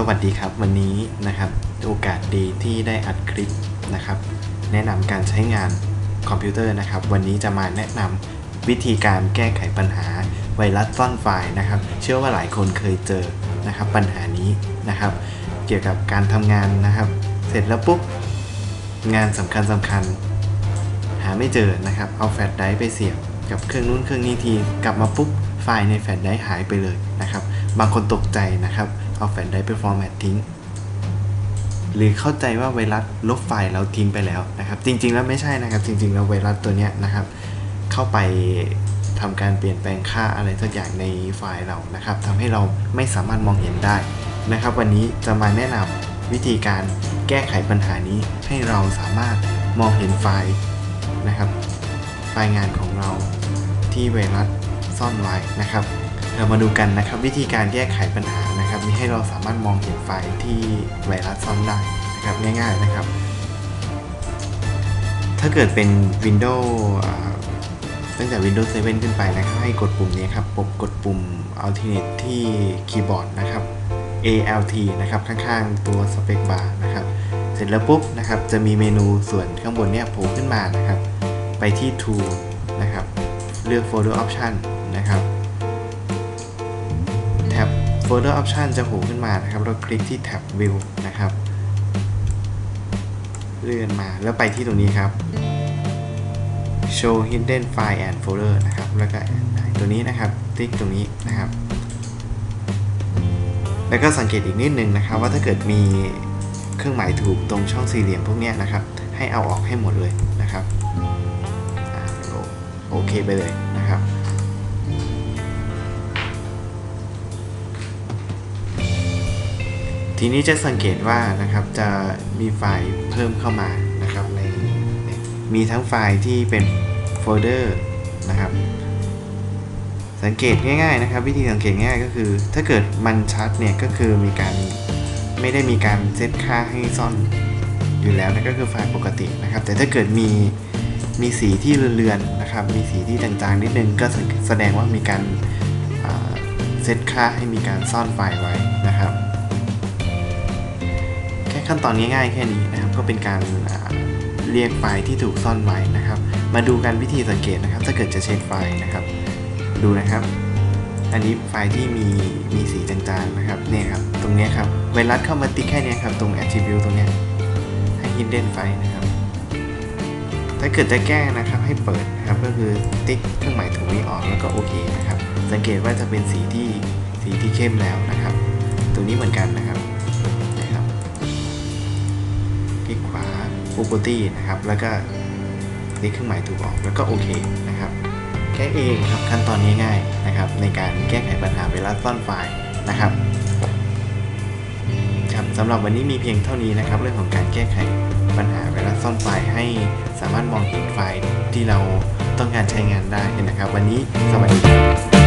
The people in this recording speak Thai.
สวัสดีครับวันนี้นะครับโอกาสดีที่ได้อัดคลิปนะครับ แนะนำการใช้งานคอมพิวเตอร์นะครับ วันนี้จะมาแนะนำวิธีการแก้ไขปัญหาไวรัสซ่อนไฟล์นะครับ เชื่อว่าหลายคนเคยเจอนะครับปัญหานี้นะครับ เกี่ยวกับการทำงานนะครับ เสร็จแล้วปุ๊บงานสำคัญสำคัญ หาไม่เจอนะครับ เอาแฟลชไดรฟ์ไปเสียบกับเครื่องนู้นเครื่องนี้ทีกลับมาปุ๊บไฟล์ในแฟลชไดรฟ์หายไปเลยนะครับ บางคนตกใจนะครับ เอาแฟลชไดรฟ์ไปฟอร์แมตทิ้ง หรือเข้าใจว่าไวรัสลบไฟล์เราทิ้งไปแล้วนะครับ จริง ๆ แล้วไม่ใช่นะครับ จริง ๆ แล้วไวรัสตัวเนี้ยนะครับ เข้าไปทำการเปลี่ยนแปลงค่าอะไรสักอย่างในไฟล์เรานะครับทำให้เราไม่สามารถมองเห็นได้นะครับ วันนี้จะมาแนะนำวิธีการแก้ไขปัญหานี้ให้เราสามารถมองเห็นไฟล์นะครับ ไฟล์งานของเราที่ไวรัสซ่อนไว้นะครับ เรามาดูกันนะครับ วิธีการแก้ไขปัญหานะครับมีให้เราสามารถมองเห็นไฟล์ที่ไวรัสซ่อนได้นะครับง่ายๆนะครับ ถ้าเกิดเป็น Windows ตั้งแต่ Windows 7 ขึ้นไปนะครับ ให้กดปุ่มนี้ครับปุ่มกดปุ่ม Alternate ที่คีย์บอร์ดนะครับ ALT นะครับ ข้างๆ ตัว Space Bar นะครับ เสร็จแล้วปุ๊บนะครับ จะมีเมนูส่วนข้างบนเนี่ยโผล่ขึ้นมานะครับ ไปที่ Tool นะครับ เลือก Folder Option นะครับ Folder Option จะโผล่ขึ้นมานะครับ เราคลิกที่แท็บ View นะครับ เลื่อนมาแล้วไปที่ตรงนี้ครับ Show Hidden File and Folder นะครับ แล้วก็ตัวนี้นะครับ คลิกตรงนี้นะครับ แล้วก็สังเกตอีกนิดนึงนะครับ ว่าถ้าเกิดมีเครื่องหมายถูกตรงช่องสี่เหลี่ยมพวกนี้นะครับ ให้เอาออกให้หมดเลยนะครับโอเคไปเลยนะครับ ทีนี้จะสังเกตว่านะครับจะมีไฟล์เพิ่มเข้ามานะครับในมีทั้งไฟล์ที่เป็นโฟลเดอร์นะครับ สังเกตง่ายๆนะครับ วิธีสังเกตง่ายก็คือ ถ้าเกิดมันชัดเนี่ยก็คือมีการไม่ได้มีการเซตค่าให้ซ่อนอยู่แล้วนะก็คือไฟล์ปกตินะครับ แต่ถ้าเกิดมีมีสีที่เลือนๆนะครับ มีสีที่จางๆนิดนึงก็แสดงว่ามีการเซตค่าให้มีการซ่อนไฟล์ไว้นะครับ ขั้นตอนง่ายๆแค่นี้นะครับ ก็เป็นการเรียกไฟล์ที่ถูกซ่อนไว้นะครับ มาดูกันวิธีสังเกตนะครับ ถ้าเกิดจะเช็คไฟล์นะครับ ดูนะครับ อันนี้ไฟล์ที่มีมีสีจางๆนะครับเนี่ยครับตรงเนี้ยครับไวรัสเข้ามาติ๊กแค่เนี้ยครับ ตรง attribute ตรงเนี้ยให้ hidden file นะครับ ถ้าเกิดจะแก้นะครับให้เปิดนะครับ ก็คือติ๊กเครื่องหมายถูกนี้ออกแล้วก็โอเคนะครับ สังเกตว่าจะเป็นสีที่สีที่เข้มแล้วนะครับตรงนี้เหมือนกันนะครับ property นะครับ แล้วก็คลิกเครื่องหมายถูกออก แล้วก็โอเคนะครับ แค่เองครับขั้นตอนง่ายๆนะครับ ในการแก้ไขปัญหาไวรัสซ่อนไฟล์นะครับครับสำหรับวันนี้มีเพียงเท่านี้นะครับ เรื่องของการแก้ไขปัญหาไวรัสซ่อนไฟล์ให้สามารถมองเห็นไฟล์ที่เราต้องการใช้งานได้นะครับ วันนี้สวัสดีครับ